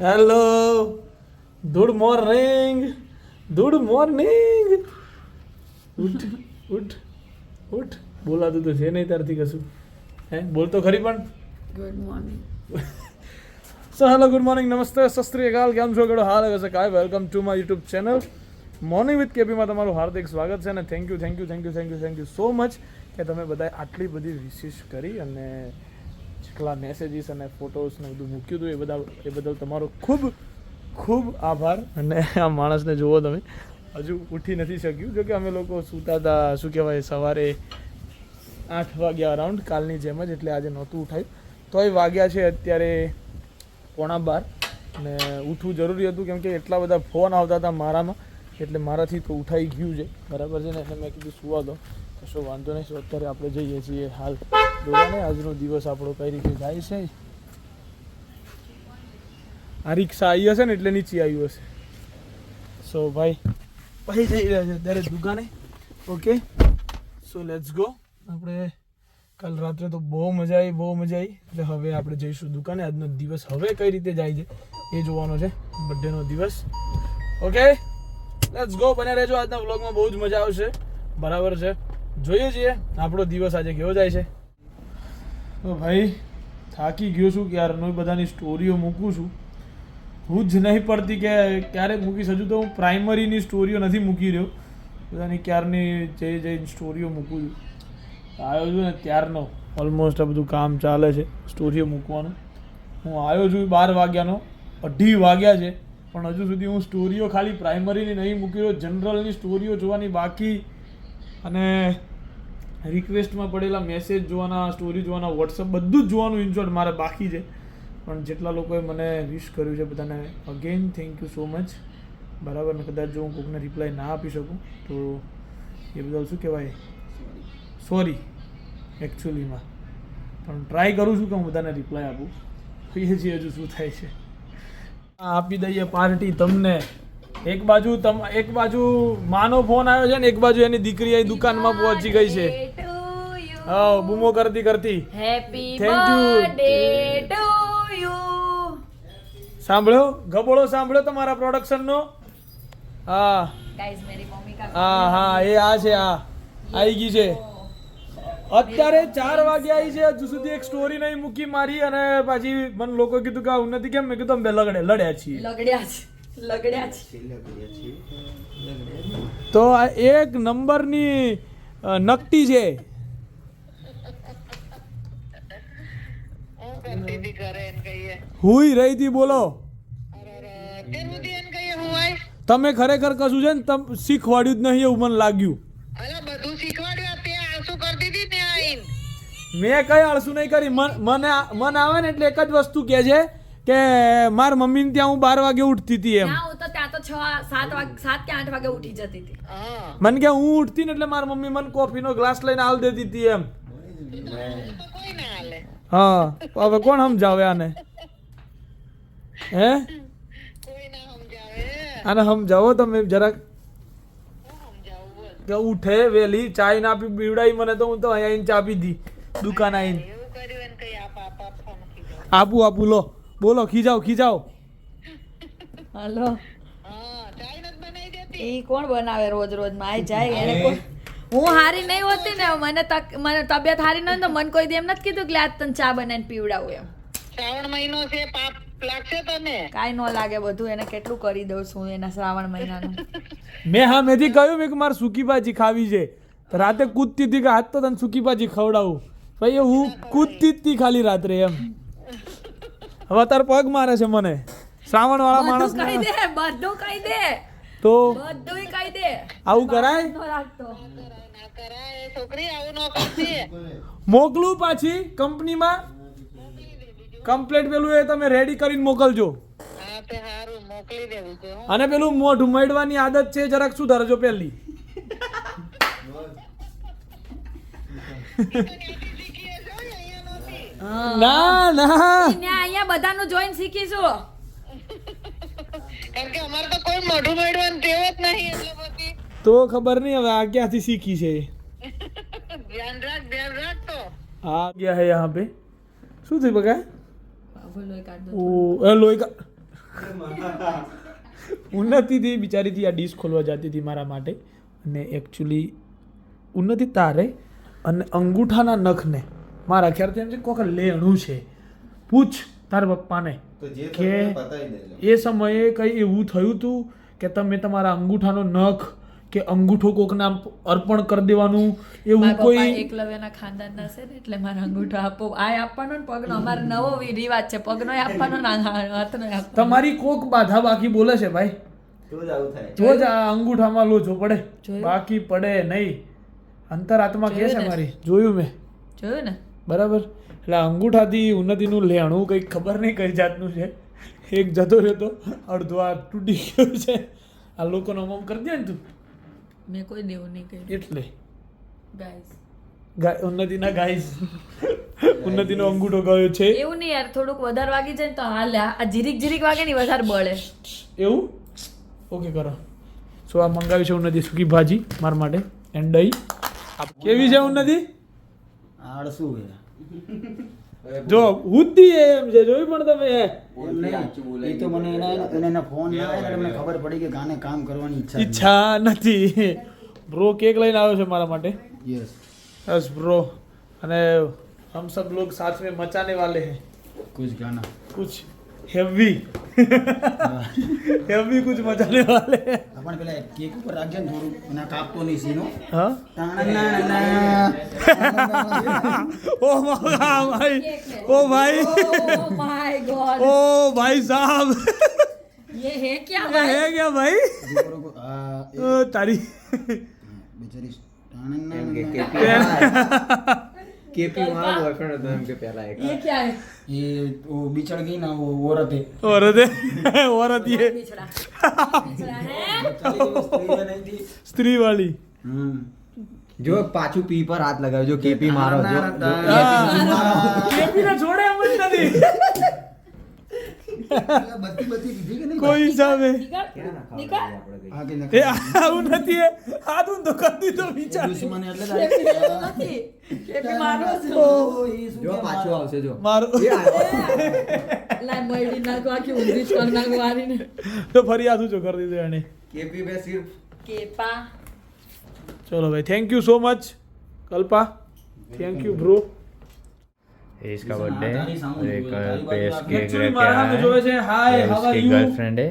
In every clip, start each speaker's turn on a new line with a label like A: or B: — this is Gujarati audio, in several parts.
A: Hello good morning good morning ઉઠ ઉઠ ઉઠ. બોલાતું તો છે નહીં તારથી કશું. હે બોલતો ખરી પણ.
B: Good morning
A: so hello good morning નમસ્તે શસ્ત્રી અકાલ. કેમ છો ગડો હાલ હશે કાય welcome to my YouTube channel morning with કેપીમાં તમારું હાર્દિક સ્વાગત છે અને thank you thank you thank you thank you thank you so much કે તમે બધાએ આટલી બધી વિશિષ કરી અને જેટલા મેસેજીસ અને ફોટોસ ને બધું મૂક્યું હતું, એ બધા એ બદલ તમારો ખૂબ ખૂબ આભાર. અને આ માણસને જુઓ તમે, હજુ ઉઠી નથી શક્યું. જોકે અમે લોકો સૂતા હતા શું કહેવાય, સવારે આઠ વાગ્યા અરાઉન્ડ કાલની જેમ જ, એટલે આજે નહોતું ઉઠાયું. તોય વાગ્યા છે અત્યારે પોણા બાર. અને ઉઠવું જરૂરી હતું, કેમ કે એટલા બધા ફોન આવતા હતા મારામાં, એટલે મારાથી તો ઉઠાઈ ગયું છે. બરાબર છે ને? એટલે મેં કીધું, સુવા દો. કશો વાંધો નહીં સો અત્યારે આપણે જઈએ છીએ હાલ જોવા ને આજનો દિવસ આપણો કઈ રીતે જાય છે? આ રિક્ષા આવી હશે ને એટલે નીચે આવ્યું હશે. સો ભાઈ ભાઈ જઈ રહ્યા છે અત્યારે દુકાને. ઓકે સો લેટ્સ ગો આપણે કાલ રાત્રે તો બહુ મજા આવી, બહુ મજા આવી. એટલે હવે આપણે જઈશું દુકાને. આજનો દિવસ હવે કઈ રીતે જાય છે એ જોવાનો છે. બર્થડેનો દિવસ. ઓકે લેટ્સ ગો બને રહેજો. આજના વ્લોગમાં બહુ જ મજા આવશે. બરાબર છે. જોઈએ છીએ. આપણો દિવસ આજે કેવો જાય છે? તો ભાઈ, થાકી ગયો છું કે યાર બધાની સ્ટોરીઓ મૂકું છું. હું જ નહીં પડતી કે ક્યારેક મૂકીશ. હજુ તો હું પ્રાઇમરીની સ્ટોરીઓ નથી મૂકી રહ્યો. બધાની ક્યારની જઈ જઈને સ્ટોરીઓ મૂકું છું. આવ્યો છું ને ત્યારનો. ઓલમોસ્ટ આ બધું કામ ચાલે છે સ્ટોરીઓ મૂકવાનું. હું આવ્યો છું બાર વાગ્યાનો. અઢી વાગ્યા છે, પણ હજુ સુધી હું સ્ટોરીઓ ખાલી પ્રાઇમરીની નહીં મૂકી રહ્યો. જનરલની સ્ટોરીઓ જોવાની બાકી. અને રિક્વેસ્ટમાં પડેલા મેસેજ જોવાના સ્ટોરી જોવાના વોટ્સઅપ બધું જ જોવાનું ઇન્શોર્ટ મારે બાકી છે. પણ જેટલા લોકોએ મને વિશ કર્યું છે બધાને again thank you so much બરાબર, ને કદાચ જો હું કોકને રિપ્લાય ના આપી શકું, તો એ બદલ શું કહેવાય? સોરી એકચ્યુઅલીમાં પણ ટ્રાય કરું છું કે હું બધાને રિપ્લાય આપું. જોઈએ છીએ હજુ શું થાય છે. આપી દઈએ પાર્ટી તમને. એક બાજુ તમ એક બાજુ માનો ફોન આવ્યો છે ને એક બાજુ એની દીકરી અહીં દુકાનમાં પહોંચી ગઈ છે. હા બૂમો કરતી કરતી.
B: હેપી ટુ યુ
A: સાંભળ્યો ગબોળો સાંભળ્યો તમારા પ્રોડક્શનનો હા. હા હા એ આ છે આ. આવી ગઈ છે. અત્યારે ચાર વાગે આવી છે હજુ સુધી એક સ્ટોરી નહીં મૂકી મારી અને પાછી મને લોકો કીધું કે આવું નથી કેમ? મેં કીધું અમે લગડે લડ્યા છીએ.
B: લગડ્યા છે. લગડ્યા છે.
A: તો આ એક નંબરની નકટી છે. હુઈ રહી હતી બોલો. તમે ખરેખર કશું છે ને તમ શીખવાડ્યું જ નહીં એવું મને લાગ્યું. મેં કઈ આળસુ નહીં કરી. મન- મને મન આવે ને એટલે એક જ વસ્તુ કે છે કે માર મમ્મીને ત્યાં હું બાર વાગે ઉઠતી હતી એમ.
B: ના હું તો ત્યાં તો છ સાત વાગે સાત કે આઠ વાગે ઉઠી જતી હતી.
C: હા.
A: મને કે હું ઉઠતી ને એટલે મારી મમ્મી મને કોફીનો ગ્લાસ લઈને આલ દેતી હતી એમ.
C: તો કોઈ ના હાલે
A: હા હવે કોણ સમજાવે આને? હે?
C: કોઈ ના સમજાવે
A: આને સમજાવો તમે જરાક.
C: હું સમજાવું બોલ
A: કે ઉઠે વેલી ચાય ના પી પીવડાવી મને તો હું તો અહીંયા આવીને ચા દી દુકાન આવીને
C: આપું આપું
A: લો. બોલો ખીજાવ ખીજાવ
B: હલો.
C: હા ચાય નથી બનાવી દેતી?
B: એ કોણ બનાવે રોજ રોજ? માં જાય એને હું હારી નહીં હોતી ને મને તક મને તબિયત હારી ન તો મને કોઈ દી એમ નથી કીધું કે આજ તને ચા બનાવીને પીવડાવું એમ.
C: શ્રાવણ મહિનો છે પાપ લાગશે તને?
B: કાઈ ન લાગે બધું એને કેટલું કરી દઉં છું એના શ્રાવણ મહિનાનું.
A: મેં હા મેથી કહ્યું મેં કે મારે સૂકી ભાજી ખાવી છે. રાતે કૂદતી હતી કે આજ તો તને સૂકી ભાજી ખવડાવું. ભાઈ હું કૂદતી જ હતી ખાલી રાત્રે એમ. હવે તાર પગ મારે છે મને. શ્રાવણ વાળા માણસ
B: કહી દે બધું કહી દે.
A: તો?
B: બધું કહી દે.
A: આવું કરાય?
B: ન રાખતો.
C: ના કરાય છોકરી આવું ન કરતી
A: મોકલું પાછી કંપનીમાં? કમ્પ્લેટ પેલું એ તમે રેડી કરીને મોકલજો.
C: હા તે સારું મોકલી દેવું છે હું
A: અને પેલું મોઢ ઉમેડવાની આદત છે જરાક સુધારજો પહેલી. ના ના.
B: ને અહીંયા બધાનું જોઈન શીખીશું.
C: કારણ કે અમારે તો કોઈ મોઢું મેળવાનું ટેવ જ નહીં એટલે પછી
A: તો ખબર નહીં હવે આ ક્યાંથી શીખી છે?
C: ધ્યાન રાખ ધ્યાન રાખ તો.
A: આ ગયા હે યહાં પે. શું થયું બકા. ઓ એ લોહી કા ઉન્નતિથી બિચારીથી આ ડીશ ખોલવા જતી હતી મારા માટે. અને એકચ્યુઅલી ઉન્નતિ તારે અને અંગૂઠાના નખને મારા ખ્યાલથી એમ છે કોક લેણું છે. પૂછ તારા પપ્પાને કે
D: તમને બતાવી દેજો.
A: એ સમયે કંઈ એવું થયું હતું કે તમે તમારા અંગૂઠાનો નખ કે અંગૂઠો કોકને અર્પણ કરી દેવાનું? એવું કોઈ
B: એકલવ્યના ખાનદાનના છે ને એટલે મારા અંગૂઠો આપો. આ આપવાનો ને પગનો અમારો નવો રિવાજ છે. પગનો આપવાનો ના હાથનો
A: તમારી કોક બાધા બાકી બોલે છે ભાઈ.
D: તો જ
A: આ અંગૂઠામાં લોચો પડે. બાકી પડે નહીં. અંતરાત્મા કે છે મારી? જોયું મેં.
B: જોયું ને?
A: બરાબર? એટલે અંગૂઠાથી ઉન્નતિનું લેણું કંઈક ખબર નહીં કઈ જાતનું છે. એક જતો રહેતો તો અડધો આ તૂટી ગયો છે. આ લોકોનો અમમ કરી દે ને તું.
B: મેં કોઈ દેવું નહીં કહ્યું
A: એટલે?
B: ગાઈસ
A: ગાય ઉન્નતિના ગાઈસ ઉન્નતિનો અંગૂઠો ગયો છે.
B: એવું નહીં યાર થોડુંક વધારે વાગી જાય ને તો હાલ આ જીરીક જીરીક વાગે નહીં વધારે બળે.
A: એવું? ઓકે કરો. સો આ મંગાવી છે ઉન્નતિ? સૂકી ભાજી મારા માટે. એન્ડ દહીં કેવી છે ઉન્નતિ?
E: આળસુ હે
A: જો હુદ્દી એમ છે જોઈ પણ તમે
E: એ? તો મને એના એના ફોન ના આવ્યા એટલે મને ખબર પડી કે ગાને કામ કરવાની ઈચ્છા
A: ઈચ્છા નથી. બ્રો કેક લઈને આવ્યો છે મારા માટે?
E: યસ.
A: બસ બ્રો. અને હમ સબ લોગ સાથ મે મચાને વાલે હે.
E: કુછ ગાના.
A: કુછ. हेवी हेवी कुछ मचाने वाले हैं
E: આપણે પેલા કેક ઉપર રાખજે ને થોડું એના કાપતો નહીં સીનો
A: हाँ ओ भाई ओ भाई
B: ઓ માય ગોડ
A: ओ भाई साहब
B: ये है क्या
A: ये
B: भाई
A: है क्या भाई
E: દીકરો કો- આ, એ-
A: ओ, तारी
E: બેચારી
D: केपी वहाँ बॉयफ्रेंड होता है उनके पहला एक
B: ये क्या है
E: ये वो बिछड़ गई ना वो
A: औरत है औरत
B: है
E: औरत ये
A: स्त्री वाली
D: जो पाछू पी पर हाथ लगायो जो केपी मारो जो
A: केपी ना छोड़े
E: मुझे नहीं
A: કોઈ હિસાબે આવું નથી આ તું તો કરી દીધો વિચાર
E: મને એટલે
B: નથી.
E: કે મારો
D: જો
B: કર
A: ફરી આ જો કરી દીધું એને? ચલો ભાઈ thank you so much Kalpa. Thank you
F: bro इसका बर्थडे एक
A: पे
F: इसके
A: इसकी
F: गर्लफ्रेंड है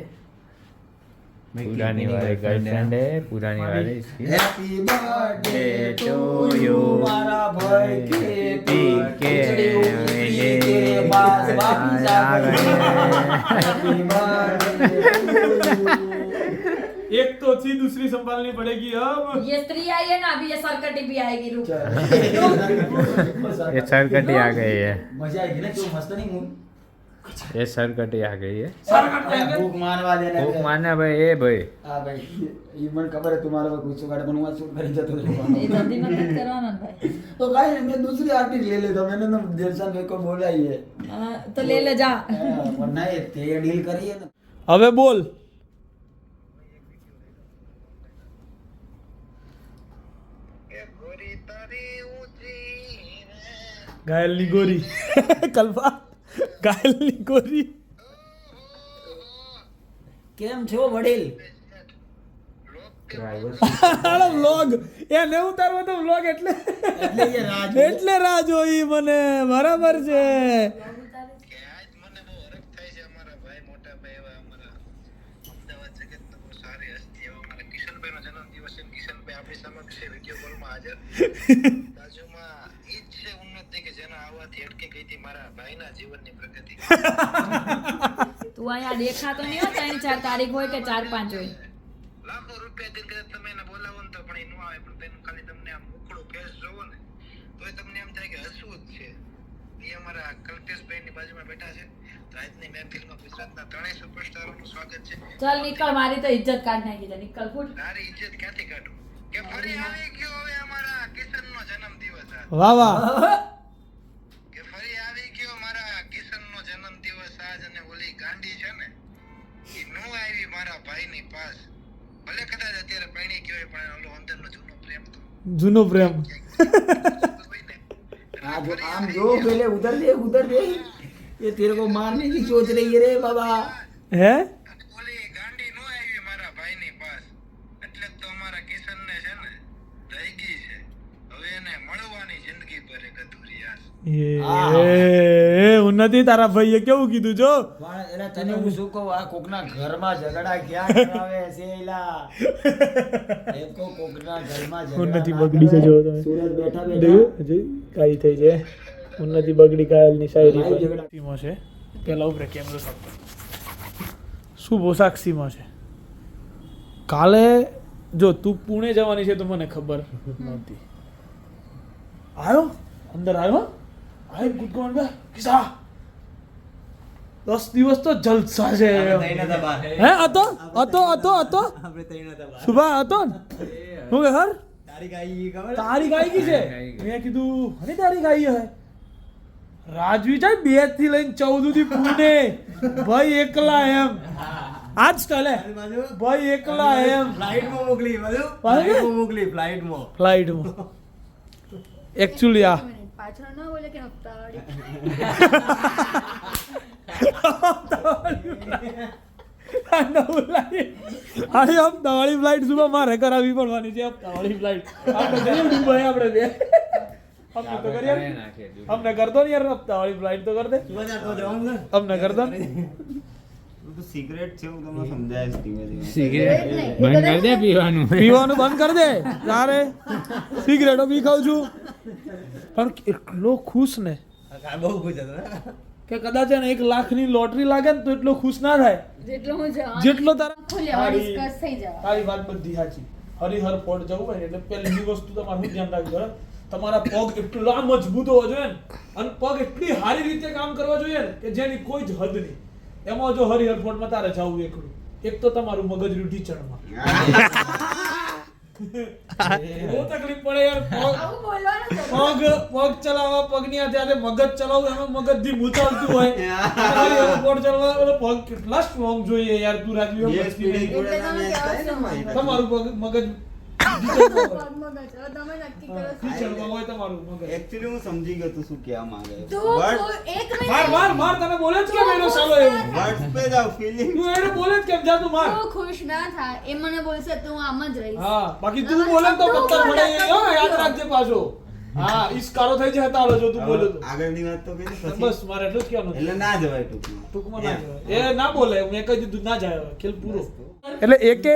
F: पुरानी वाले गर्लफ्रेंड है पुरानी वाले इसकी
E: हैप्पी बर्थडे टू यू
F: मारा
E: भाई के पीके
F: ये बात
E: बाकी
F: जा
E: हैप्पी बर्थडे
A: एक तो थी दूसरी संभालनी पड़ेगी अब
B: ये स्त्री आई है ना अभी ये सरकटी भी आएगी रुक
F: ये सरकटी आ गई है
E: મજા આવી ગઈ ને કેવું મસ્ત નહીં મૂળ
F: ये सरकटी आ गई है
E: ભૂખ મારવા દે ને
F: भूख मारना भाई ए भाई
E: હા ભાઈ એ મને ખબર है तुम्हारा કોઈ ગુસ્સો કાઢે પણ હું આ શૂટ કરી જતો
B: ये
E: હતો
B: जल्दी मत करवाना ना भाई
E: तो भाई मैं दूसरी आर्टिस्ट ले लेता मैंने ना दिलशन भाई को बोला ही है
B: हाँ, तो ले ले जा
E: हाँ, वरना ये ते डील करी है ना
A: હવે બોલ
C: રે.
A: ઘાયલની ગોરી. કલ્પા ગાયલની ગોરી.
E: કેમ છો વડીલ?
A: વ્લોગ એ ને ઉતારવો તો વ્લોગ એટલે.
E: એટલે રાજ
A: એટલે રાહ જોઈ મને બરાબર છે.
C: કે આજ મને બહુ હરખ થાય છે અમારા ભાઈ મોટા ભાઈ એવા અમારા અમદાવાદ જગતના બહુ સારી હસ્તી કિશનભાઈનો જન્મદિવસ છે કિશનભાઈ આપણી સમક્ષ છે વીડિયો કોલમાં હાજર અટકી ગઈ હતી મારા ભાઈના જીવનની પ્રગતિ.
B: તું અહીંયા દેખાતો નહીં હોય ત્રણ ચાર તારીખ હોય કે ચાર પાંચ હોય.
C: લાખો રૂપિયા દિન કદાચ તમે એને બોલાવો ને તો પણ એ ન આવે પણ તેનું ખાલી તમને આમ ઉખડું ફેસ જોવો ને તોય તમને એમ થાય કે હસવું જ છે. એ અમારા કલ્પેશભાઈની બાજુમાં બેઠા છે. તો આજની મહેફિલમાં ગુજરાતના ત્રણેય સુપરસ્ટારોનું સ્વાગત છે.
B: ચાલ નીકળ મારી તો ઇજ્જત કાઢ નાખી છે. નીકળ ફૂટ.
C: તારી ઇજ્જત ક્યાંથી કાઢું? કે ફરી આવી ગયો હવે અમારા કિશનનો જન્મદિવસ.
A: વાહ વાહ.
C: ભલે કદાચ અત્યારે પરણી ગયો હોય પણ ઓલો અંદરનો જૂનો પ્રેમ તો
A: જૂનો પ્રેમ
C: હોય ને
E: हाँ जो आम जो पहले उधर दे उधर दे ये तेरे को मारने की सोच रही है रे बाबा
A: હે એ એ ઉન્નતિ તારા ભાઈએ કેવું કીધું જો
E: એલા તને હું શું કહું આ કોકના ઘરમાં ઝઘડા ક્યાં કરાવે છે એલા? એ કોકના ઘરમાં ઝઘડા
A: ઉન્નતિ બગડી છે જો તમે.
E: સુરત બેઠા બેઠા.
A: જોયું જોયું કાઈ થઈ છે. ઉન્નતિ બગડી કાયલની શાયરી પર. સીમો છે. પેલા ઉપર કેમેરો સાફ શું પોશાક સીમો છે? કાલે જો તું પુણે જવાની છે તો મને ખબર. નહોતી આવ્યો? અંદર આવ્યો? આય ગુડ ગોન બે કિસા? દસ દિવસ તો જલસા છે. હે હતો? હતો હતો હતો સુબહ હતો? ને? હું કે હર? તારી ગાય ગઈ છે? મેં કીધું હની તારી ગાય હે? રાજવી જાય બેથી લઈને ચૌદ સુધી પુણે. ભાઈ એકલા એમ. આજ ચાલે ભાઈ એકલા એમ.
D: ફ્લાઇટમાં મોકલી બધું
A: ફ્લાઇટમાં
D: મોકલી ફ્લાઇટમાં.
A: ફ્લાઇટમાં. એકચ્યુઅલી આ
B: પાછળ ન બોલે કે હપ્તાવાળી.
A: અરે હપ્તાવાળી ફ્લાઇટ સુબહ મારે કરાવી પડવાની છે હપ્તાવાળી ફ્લાઇટ આપણે દુબઈ આપણે બે. અમને તો કરી અમને કરતો ને યાર હપ્તાવાળી ફ્લાઇટ તો કર દે. અમને કરતો. ને
D: સિગરેટ છે હું તમને સમજાવીશ ધીમે ધીમે.
F: સિગરેટ બંધ કરી દે પીવાનું.
A: પીવાનું બંધ કર દે. તારે સિગરેટો બી ખાઉં છું. પણ એટલો ખુશ ને
D: બહુ ખુશ હતો
A: કે કદાચ એને એક લાખની લોટરી લાગે ને તો એટલો ખુશ ના થાય.
B: જેટલો હું
A: જેટલો તારા વાત બધી સાચી. હરિહર પોર્ટ જવું હોય ને એટલે પહેલી વસ્તુ તમારે ધ્યાન રાખજો તમારા પગ એટલા મજબૂત હોવા જોઈએ ને. અને પગ એટલી સારી રીતે કામ કરવા જોઈએ ને કે જેની કોઈ જ હદ નહીં. એમાં જો હરિહર ફોર્ટમાં તારે જવું એકલું. એક તો તમારું મગજ ઢીચણમાં. બહુ તકલીફ પડે યાર. પગ
B: આવું બોલવાનું તો
A: પગ પગ ચલાવવા પગની હાથે હાથે મગજ ચલાવવું એમાં મગજથી મૂચાવતું હોય. હરિહર ચલાવવા પગ કેટલા સ્ટ્રોંગ જોઈએ યાર તું રાજવી. તમારું મગજ
D: એકચ્યુઅલી હું સમજી ગયો તું શું કહેવા માંગે છે.
B: તું
D: Words-
B: કોઈ- એક મિનિટ.
A: માર માર માર તને બોલે જ કેમ એનો સાલો એવું
D: words पे જાઓ feeling
A: તું એને બોલે જ કેમ? જા તું માર.
B: તું ખુશ ના થાય એ મને બોલશે તું આમ જ રહીશ.
A: હા બાકી તું બોલે તો પત્તર પડે યાદ રાખજે પાછો. હા ઈસકારો થઈ જાય તાલો જો તું બોલે તો.
D: આગળની વાત તો કહી
A: બસ મારે એટલું જ કહેવાનું
D: એટલે ના જવાય ટૂંકમાં.
A: ટૂંકમાં ના જવાય. એ ના બોલે મેં કહી દીધું ના જાય ખેલ પૂરો. એટલે એકે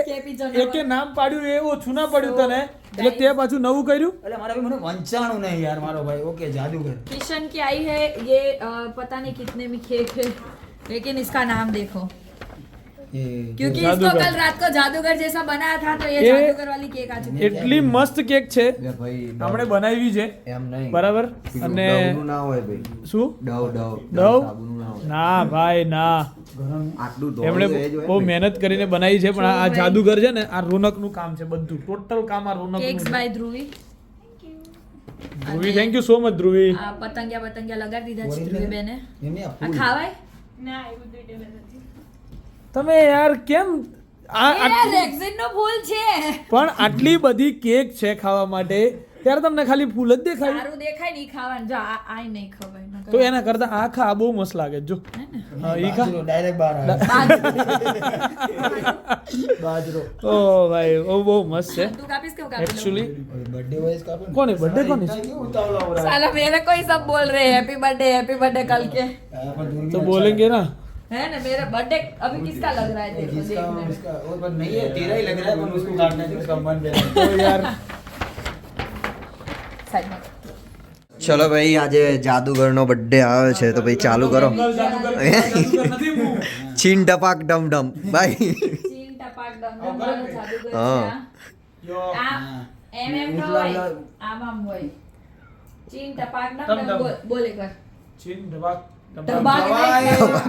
A: એકે નામ પાડ્યું એ ઓછું ના પડ્યું તને? એટલે તે પાછું નવું કર્યું?
E: એટલે મારા ભાઈ મને વંચાણું નહીં યાર મારો ભાઈ. ઓકે જાદુગર.
B: કિશન કે આઈ હે યે પતા નહીં કિતને મી ખેક હે લેકિન ઇસકા નામ
E: દેખો.
B: क्योंकि
A: जादूगर।
B: इसको कल रात को जादूगर जैसा बनाया था तो ये
A: ये-
B: जादूगर वाली केक आ चुकी है
A: એટલી મસ્ત કેક છે
D: એટલે ભાઈ
A: આપણે બનાવી છે
D: એમ નહીં
A: બરાબર
D: પેલું
A: અને
D: ડવનું ના હોય ભાઈ
A: શું
D: ડવ ડવ
A: ડવ?
D: સાબુનું ના હોય
A: ના ભાઈ ના
D: આટલું ધોળું
A: એમણે
D: એ જ હોય
A: બહુ
D: ને.
A: મહેનત કરીને બનાવી છે પણ આ- આ
B: ભાઈ.
A: જાદુગર છે ને આ રોનકનું કામ છે બધું ટોટલ કામ આ રોનકનું
B: केक्स
A: છે
B: by Dhruvi
A: Dhruvi thank you so much Dhruvi
B: આ પતંગિયા પતંગિયા લગાડી દીધા છે ધ્રુવી બેને
E: એમને આ
B: આ
E: ફૂલ
B: ખાવાય
A: તમે યાર કેમ
B: ભૂલ છે.
A: પણ આટલી બધી કેક છે ખાવા માટે ત્યારે તમને ખાલી ફૂલ જ દેખાય.
B: સારું દેખાય નહીં ખાવાનું. જો આ આય નહીં ખવાય.
A: તો એના કરતા આ ખા બહુ મસ્ત લાગે. જો. ઈ ખા.
E: ડાયરેક્ટ બહાર આવે. બાજરો.
A: ઓ ભાઈ ઓ બહુ મસ્ત છે.
B: તું કાપીસ કે કાપી
A: એક્ચ્યુઅલી
E: બર્થડે વાઇસ કાપી
A: કોને બર્થડે કોને સાલા
E: મેરે કોઈ સબ બોલ રહે.
B: હેપી બર્થડે હેપી બર્થડે કલ કે. તો બોલેંગે ના. बर्थडे हैप्पी बर्थडे कल के
E: हाँ, पर दूर में
A: तो
E: अच्छा
A: बोलेंगे ना
B: है ना मेरा बर्थडे अभी किसका लग रहा है
E: है।
B: देखो
E: जिसका
B: देखना।
E: उसका वो पर नहीं है तेरा ही लग रहा है पर उसको काटना है उसका मन है
A: તો યાર
B: साइड में
G: ચલો ભાઈ આજે જાદુગરનો બર્થડે આવે છે તો ભાઈ ચાલુ કરો
A: જાદુગર, જાદુગર, જાદુગર નથી હું.
G: છીન ટપાક ડમ ડમ ભાઈ
B: चीन टपाक डम डम वाला जादूगर
G: हाँ।
B: છે
A: યો.
B: આ એમ એમ નો
E: ઉતલા
B: હોય
E: ઉતલા.
B: આમ આમ હોય ચીન ટપાક ડમ
A: ડમ
B: ડમ
A: ડમ.
B: બોલ બોલ એક વાર
A: છીન ઢબાક, ઢબાક.
B: टपाक
A: ઢબાક.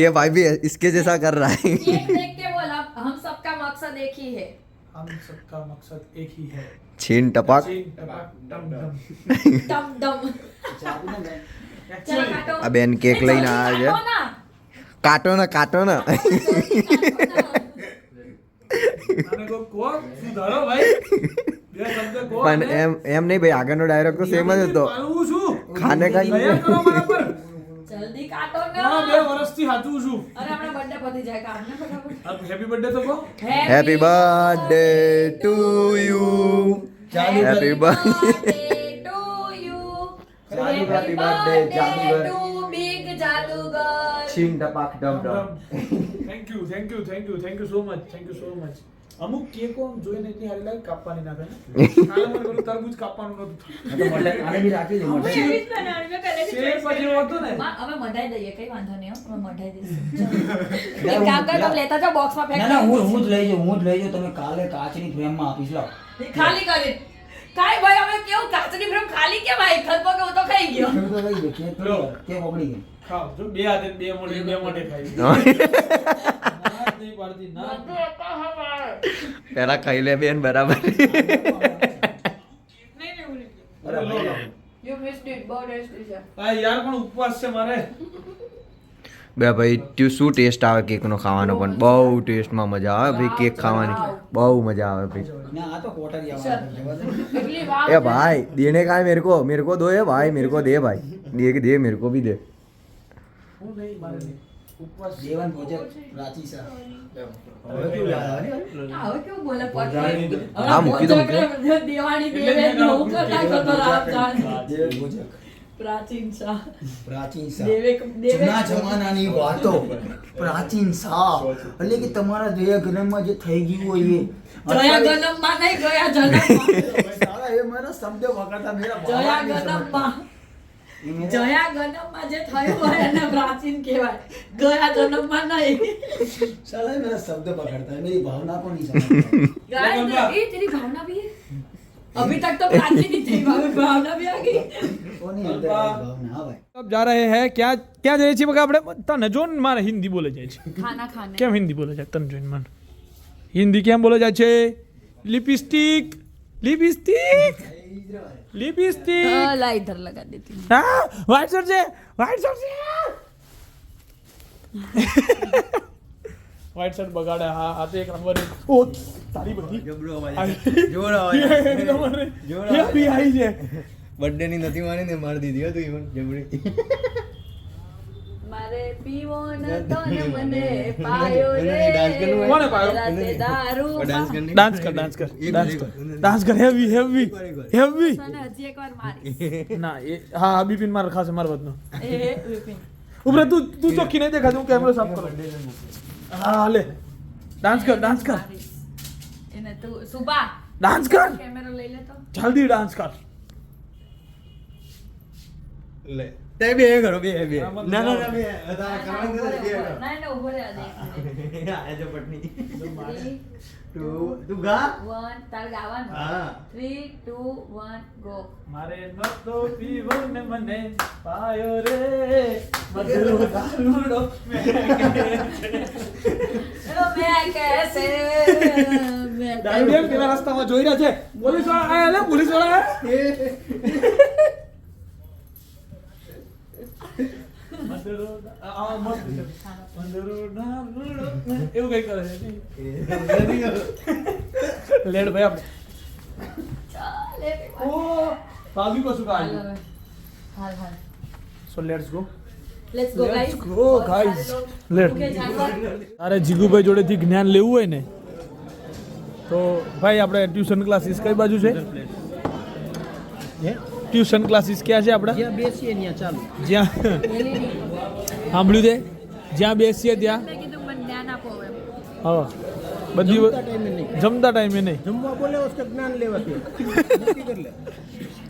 G: ये भाई भी इसके जैसा कर रहा है
B: केक देख के बोल अब हम सबका मकसद एक ही है
A: हम सबका मकसद एक ही है
G: છીન टपाक
A: છીન ઢબાક, ડમ ડમ.
B: डम डम चलो काटो
G: આ બેન કેક લઈને
B: जल्दी
G: આવ્યા છે
B: काटो ना
G: કાટો ને કાટો ને
A: આને કોઈ કહો, સુધારો ભાઈ. બે શબ્દ કહો
G: પણ
A: અને
G: એમ એમ નહીં ભાઈ આગળનો ડાયરેક્ટ તો સેમ જ હતો
A: પાડવું છું.
G: ખાને
A: દયા કરો મારા ના બે વર્ષથી હાચું છું.
B: અરે આપણા બર્થડે પતી
A: હેપી બર્થડે તો
G: to you happy
B: birthday to
D: you happy birthday જાદુગર
B: to big જાદુગર
D: છીમ ડમ ડમ.
A: Thank you thank you thank you thank you so much thank you so much અમુક કેકો આમ જોઈને એટલી હારી લાગે કાપવાની ના થાય તરબૂજ કાપવાનું નતું
D: આને બી રાખી દે
B: હું જ બનાવવાની,
A: શેર પછી હતો ને?
B: અમે મઢાઈ દઈએ કઈ વાંધો નહીં હો, અમે મઢાઈ દઈશું. એક કામ કર તમે લેતા જાઓ બોક્સમાં પેક
E: ના હું હું જ લઈ જાઉં હું જ લઈ જાઉં તમે કાલે કાચની ફ્રેમમાં આપીશ લાવ
B: ખાલી કરી. કાઈ ભાઈ અમે કેવું કાચની ફ્રેમ ખાલી કેમ ભાઈ ખલપો કે તો ખાઈ ગયો.
E: તો ખાઈ ગયો કે. કે ઓગળી ગઈ.
A: ખાઓ જો બે હાથે બે મોઢે બે મોઢે ખાઈ. નહીં પાડતી.
G: પેલા ખાઈ લે બેન બરાબર બે ભાઈ તું શું ટેસ્ટ આવે કેક નો ખાવાનો? પણ બહુ ટેસ્ટમાં મજા આવે ભાઈ કેક ખાવાની. બહુ મજા આવે ભાઈ.
D: એ ભાઈ દેને કાય
B: મેરકો મેરકો દો એ
G: ભાઈ મેરકો દે
B: ભાઈ. દે કે દે. મેરકો ભી દે
E: દેવન ભોજક.
B: પ્રાચીન શાહ
E: પ્રાચીન સર
B: દેવે દેવે
E: જૂના જમાનાની વાતો. પ્રાચીન સા. એટલે કે તમારા જયા ગ્રહમાં જે થઈ ગયું હોય એ.
B: જયા ગનમમાં નહીં ગયા જન્મમાં.
E: એ મારા શબ્દ વગાડતા મેરા
B: જયા જયા ગનમમાં જે થયું હોય એને પ્રાચીન કહેવાય ગયા જન્મમાં નહીં
E: साला मेरा शब्द पकड़ता है मेरी भावना को नहीं समझता
B: गाइस ये तेरी भावना भी है अभी तक तो प्राचीन ही थी भाव- भावना भी आ गई
E: वो नहीं अंदर वाली भावना हाँ भाई
A: अब जा रहे हैं ક્યાં ક્યાં જઈએ છીએ બકા આપણે તને જો ને મારે હિન્દી બોલે જાય છે
B: खाना खाने
A: કેમ હિન્દી બોલે છે તને જોઈને મને હિન્દી કેમ બોલે જાય છે લિપસ્ટિક લિપસ્ટિક લિપસ્ટિક
B: ला इधर लगा देती हूँ
A: હા વ્હાઈટ શર્ટ છે વ્હાઈટ શર્ટ છે વ્હાઈટ શર્ટ બગાડે હા આ તો એક નંબર ઓ તારી બધી
D: જબરો અવાજ.
A: આવી.
D: જોર અવાજ.
A: એક નંબર
D: જોર
A: એ બી આવી છે
D: બર્થડે ની નથી માની ને મારી દીધી હતી ઈવન જબરી
B: મારે પીવો ન તો ને મને પાયો રે?
A: કોને પાયો?
D: ડાન્સ કરી
A: ડાન્સ કર ડાન્સ કર. ડાન્સ કર. ડાન્સ કર હેવી હેવી હેવી
B: તને હજી એકવાર મારીશ.
A: ના એ હા હા બિપિન માર ખાશે માર વતનો.
B: એ વિપિન
A: ઉપરે તું તું ચોખ્ખી નહીં દેખાતી હું કેમેરો સાફ કરું. હા લે. ડાન્સ કર ડાન્સ કર.
B: એને તું સુબા
A: ડાન્સ કર.
B: કેમેરો લઈ લે તો.
A: જલ્દી ડાન્સ કર.
D: લે. તે બે કરો બે બે. ના ના ના. બે. તારા કરવાનું
B: ઊભો
D: બે કરો.
B: ના. ના ઊભો રે આજે
D: આ જો પટની.
B: Three,
D: તું તું ગા?
B: one, તાર ગાવાનું?
D: હા.
B: થ્રી ટુ વન ગો
A: મારે નતો પીવો ને મને પાયો રે. મધુરો દારૂડો
B: મેં કેસે મેં
A: દારૂ એમ પેલા રસ્તામાં જોઈ રહ્યા છે. પોલીસવાળા આયા લે પોલીસવાળા આયા. મધુરો દા- આ- આ મસ્ત છે. મધુરો દારૂડો. એવું કઈ કરે છે લેડ ભાઈ આપણે ઓ ભાભી કશું કાઢ્યું
B: હાલ હાલ
A: સો લેટ્સ ગો તારે જીગુભાઈ જોડેથી જ્ઞાન લેવું હોય ને તો ભાઈ આપણે ટ્યુશન ક્લાસીસ કઈ બાજુ છે ટ્યુશન ક્લાસીસ ક્યાં છે આપણા? જ્યાં બેસીએ ત્યાં ચાલુ. જ્યાં સાંભળ્યું છે જ્યાં બેસીએ ત્યાં?
B: મેં કીધું મને જ્ઞાન આપો હવે.
A: હા. બધી જમતા ટાઈમે નહીં.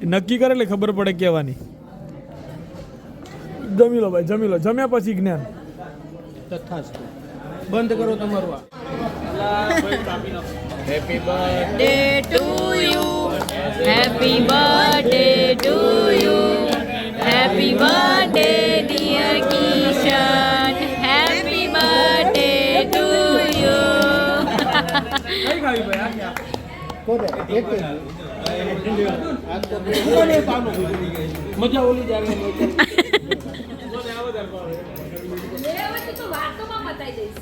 A: નક્કી કરે એટલે ખબર પડે કહેવાની. જમી લો ભાઈ જમી લો. જમ્યા પછી જ્ઞાન.
B: birthday to to happy birthday to you happy birthday dear kishan happy birthday to you
A: કઈ ખાવી ભાઈ આ ક્યાં?
B: તો વાતોમાં બતાવી દઈશ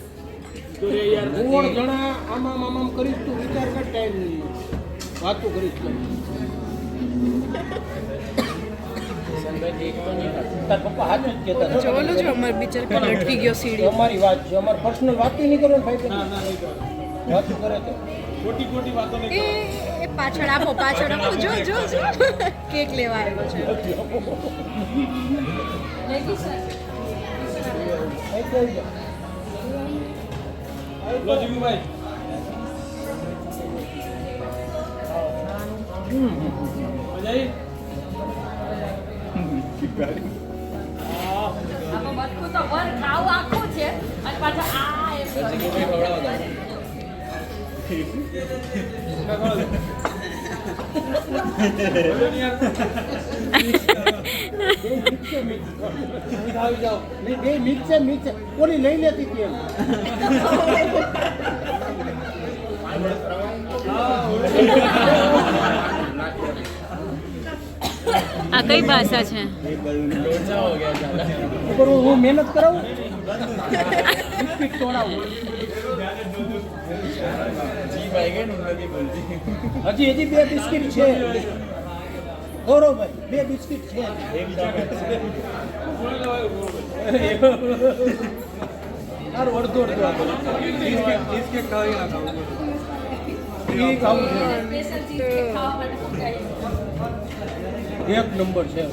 H: તાર પપ્પા હાચું જ કહેતા હતા.
B: જોલો જો અમાર બિચાર લટકી ગયો સીડી
H: અમારી વાત છે અમારે પર્સનલ વાત નહીં કરો ને ભાઈ
A: ના ના નહીં કરો.
H: કરે તો.
A: ખોટી ખોટી વાતો નહીં
B: એ પાછળ આપો પાછળ આપો. જો જો જો. કેક લેવા આવ્યો છે.
H: મિક્સ છે કોની લઈ લેતી હતી એમ
I: આ કઈ ભાષા છે?
H: ખબર હોય હું મહેનત કરાવું? બિસ્કિટ તોડાવું હજી હજી બે બિસ્કિટ છે. ગૌરવભાઈ બે બિસ્કિટ છે. સારું અડધો અડધો આપો. ઈ ખાવું છે. એક નંબર છે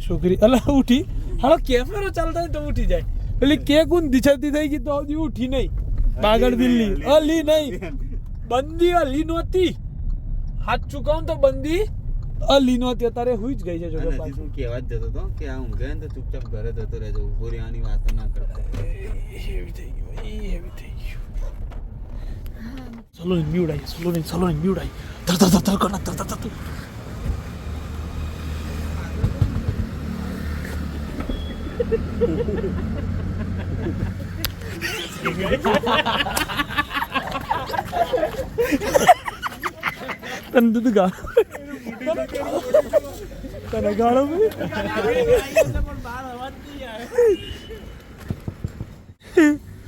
A: છોકરી અલા ઉઠી. હાલો કેમેરો ચાલતા તો ઉઠી જાય. પેલી કેક ઊંધી છતી થઈ ગઈ તો હજી ઉઠી નહીં. પાગળ બિલ્લી. અલી નહીં. બંદી અલી નહોતી. હાથ ચુકાવું તો બંદી અલી નહોતી. અત્યારે હુઈ જ ગઈ છે જોકે પાછી.
D: શું કહેવા જ જતો હતો કે આ ઊંઘે ને તો ચૂપચાપ ઘરે જતો રહેજો. ઊભો રહેવાની વાતો ના કરતો
A: હેવી થઈ ગયું હેવી થઈ ગયું. ચલો ને બીવડાઈ ચલો ને ચલો ને બીવડાઈ ધર ધર ધર ધર કર ધર ધર ધર. તને દૂધ ગા તને ગાળો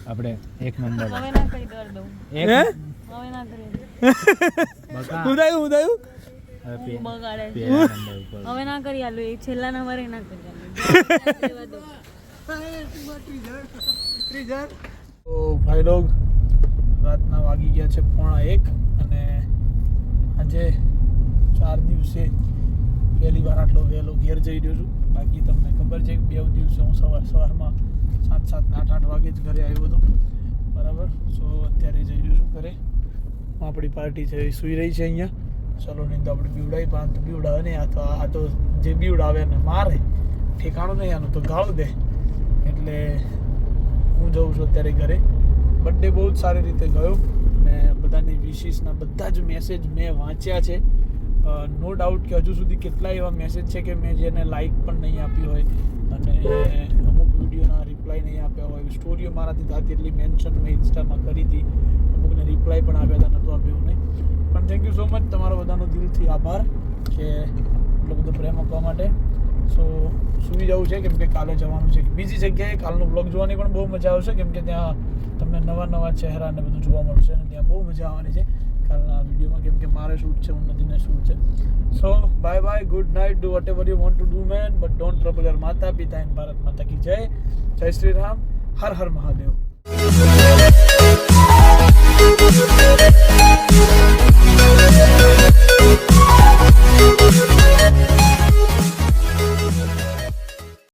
F: આપણે એક નંબર
I: હવે ના કરી દોડ દઉં.
F: એક
I: હવે ના કરી
A: ઉદાયું ઉદાયું.
F: હવે
I: ના કરી આલું. એ છેલ્લા નંબરે ના કરી આલું.
A: તો ભાઈ લોગ રાતના વાગી ગયા છે પોણા એક અને આજે ચાર દિવસે પહેલી વાર આટલો વહેલો ઘેર જઈ રહ્યો છું બાકી તમને ખબર છે બે દિવસે હું સવાર સવારમાં સાત સાત આઠ આઠ વાગે જ ઘરે આવ્યો હતો બરાબર સો અત્યારે જઈ રહ્યો છું ઘરે આપણી પાર્ટી છે એ સૂઈ રહી છે અહીંયા ચલો નહીં તો આપણે બીવડાવી આ તો બીવડાવે નહીં આ તો આ તો જે બીવડાવે ને મારે ઠેકાણું નહીં આનું તો ગાળો દે. એટલે હું જઉં છું અત્યારે ઘરે. બર્થડે બહુ જ સારી રીતે ગયો અને બધાની વિશિસના બધા જ મેસેજ મેં વાંચ્યા છે. નો ડાઉટ કે હજુ સુધી કેટલાય એવા મેસેજ છે કે મેં જેને લાઈક પણ નહીં આપી હોય અને અમુક વિડીયોના રિપ્લાય નહીં આપ્યા હોય. સ્ટોરીઓ મારાથી થતી એટલી મેન્શન મેં ઇન્સ્ટામાં કરી હતી. અમુકને રિપ્લાય પણ આપ્યા હતા, નહોતો આપ્યું નહીં પણ થેન્ક યુ સો મચ તમારો બધાનો દિલથી આભાર કે એટલો બધો પ્રેમ આપવા માટે. સો સૂઈ જવું છે કેમ કે કાલે જવાનું છે. બીજી જગ્યાએ કાલનો બ્લોગ જોવાની પણ બહુ મજા આવશે કેમ કે ત્યાં તમને નવા નવા ચહેરા ને બધું જોવા મળશે અને ત્યાં બહુ મજા આવવાની છે. કાલના વિડીયોમાં કેમ કે મારે શૂટ છે, હું ઉન્નતિને શૂટ છે. So bye bye good night do whatever you want to do man but don't trouble year માતા પિતા એન ભારત માતા કી જય જય શ્રી રામ હર હર મહાદેવ Thank you.